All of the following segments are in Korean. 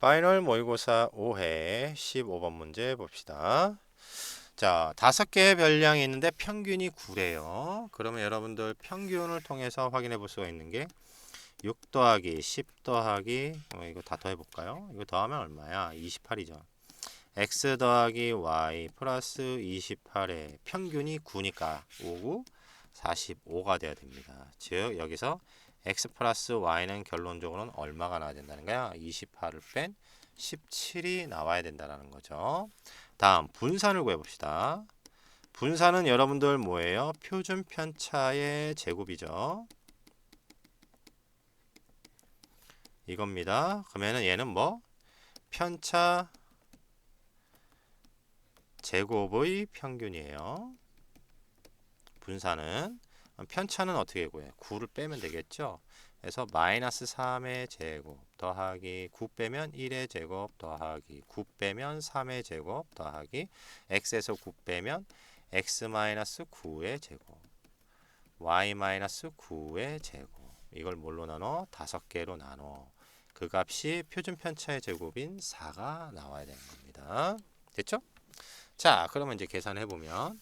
파이널 모의고사 5회 15번 문제 봅시다. 자, 다섯 개의 별량이 있는데 평균이 9래요. 그러면 여러분들 평균을 통해서 확인해 볼 수가 있는 게 6 더하기 10 더하기 어, 이거 다 더해 볼까요? 이거 더하면 얼마야? 28이죠. x 더하기 y 플러스 28의 평균이 9니까 5, 45가 돼야 됩니다. 즉 여기서 x 플러스 y는 결론적으로는 얼마가 나와야 된다는 거야? 28을 뺀 17이 나와야 된다는 거죠. 다음 분산을 구해봅시다. 분산은 여러분들 뭐예요? 표준 편차의 제곱이죠. 이겁니다. 그러면은 얘는 뭐? 편차 제곱의 평균이에요. 분산은 편차는 어떻게 구해? 9를 빼면 되겠죠. 그래서 마이너스 3의 제곱 더하기 9 빼면 1의 제곱 더하기 9 빼면 3의 제곱 더하기 x에서 9 빼면 x 마이너스 9의 제곱 y 마이너스 9의 제곱 이걸 뭘로 나눠? 다섯 개로 나눠 그 값이 표준 편차의 제곱인 4가 나와야 되는 겁니다. 됐죠? 자, 그러면 이제 계산해 보면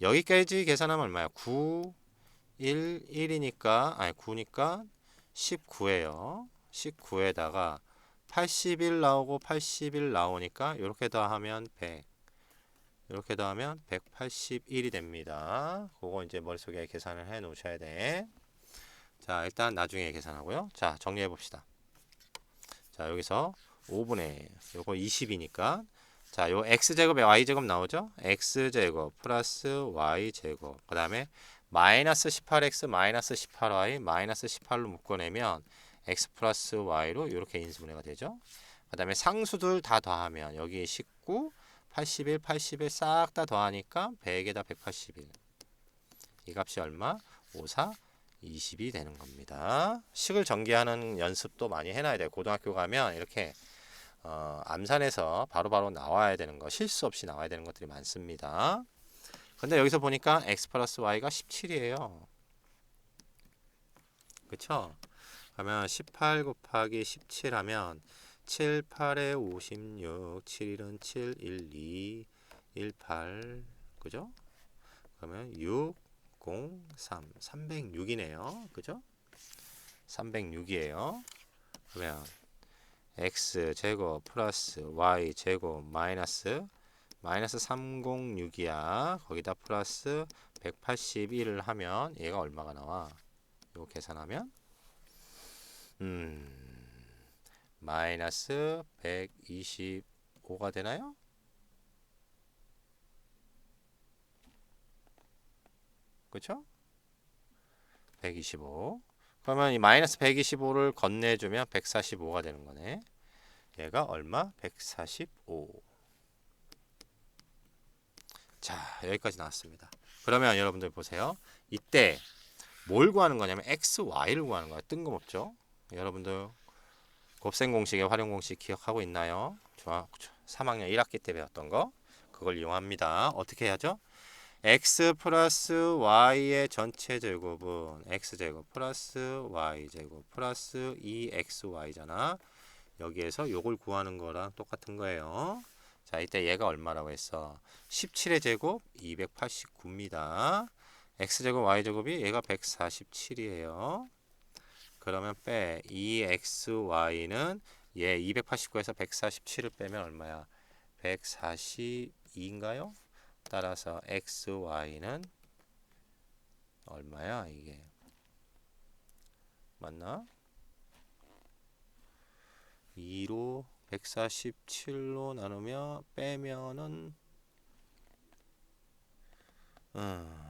여기까지 계산하면 얼마야? 9 1 1이니까 아니 9니까 19예요. 19에다가 81 나오고 81 나오니까 이렇게 더하면 100. 이렇게 더하면 181이 됩니다. 그거 이제 머릿속에 계산을 해 놓으셔야 돼. 자, 일단 나중에 계산하고요. 자, 정리해 봅시다. 자, 여기서 5분의 요거 20이니까 자, 요 x제곱에 y제곱 나오죠? x제곱 플러스 y제곱 그 다음에 마이너스 18x 마이너스 18y 마이너스 18로 묶어내면 x 플러스 y로 이렇게 인수분해가 되죠. 그 다음에 상수들 다 더하면 여기 19, 81, 81 싹 다 더하니까 100에다 181. 이 값이 얼마? 54, 20이 되는 겁니다. 식을 전개하는 연습도 많이 해놔야 돼요. 고등학교 가면 이렇게 어, 암산해서 바로바로 바로 나와야 되는 거, 실수 없이 나와야 되는 것들이 많습니다. 근데 여기서 보니까 x 플러스 y가 17이에요. 그쵸? 그러면 18 곱하기 17 하면 7, 8에 56, 7, 1은 7, 1, 2, 1, 8 그죠? 그러면 6, 0, 3, 306이네요. 그죠? 306이에요. 그러면 x 제곱 플러스 y 제곱 마이너스 마이너스 306이야. 거기다 플러스 181을 하면 얘가 얼마가 나와? 이거 계산하면 음 마이너스 125가 되나요? 그렇죠? 125 그러면 이 마이너스 125를 건네주면 145가 되는 거네. 얘가 얼마? 145 자, 여기까지 나왔습니다. 그러면 여러분들 보세요. 이때 뭘 구하는 거냐면 x, y를 구하는 거야. 뜬금없죠? 여러분들 곱셈 공식의 활용 공식 기억하고 있나요? 좋아. 3학년 1학기 때 배웠던 거. 그걸 이용합니다. 어떻게 해야죠? x 플러스 y의 전체 제곱은 x제곱 플러스 y제곱 플러스 2xy잖아. 여기에서 요걸 구하는 거랑 똑같은 거예요. 자, 이때 얘가 얼마라고 했어? 17의 제곱 289입니다. x제곱 y제곱이 얘가 147이에요. 그러면 빼 2xy는 얘 289에서 147을 빼면 얼마야? 142인가요? 따라서 xy는 얼마야 이게? 맞나? 2로 147로 나누며 빼면은 음.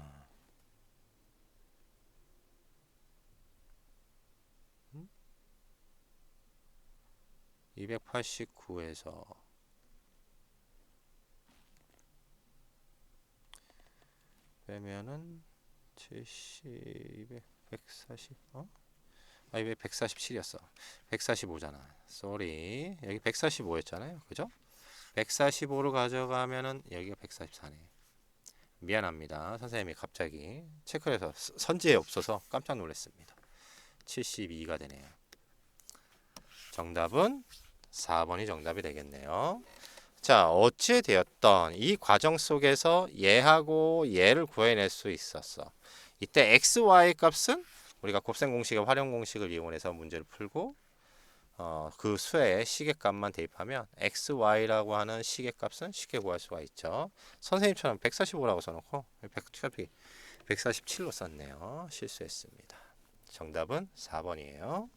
289에서 빼면은 70, 200, 140, 어? 아, 왜 147이었어? 145잖아. 쏘리. 여기 145였잖아요. 그죠? 145로 가져가면은 여기가 144네. 미안합니다. 선생님이 갑자기 체크를 해서 선지에 없어서 깜짝 놀랐습니다. 72가 되네요. 정답은 4번이 정답이 되겠네요. 자, 어찌 되었던 이 과정 속에서 얘하고 얘를 구해낼 수 있었어. 이때 x, y 값은 우리가 곱셈 공식의 활용 공식을 이용해서 문제를 풀고 어, 그 수의 시계값만 대입하면 x, y라고 하는 시계값은 쉽게 구할 수가 있죠. 선생님처럼 145라고 써놓고 147로 썼네요. 실수했습니다. 정답은 4번이에요.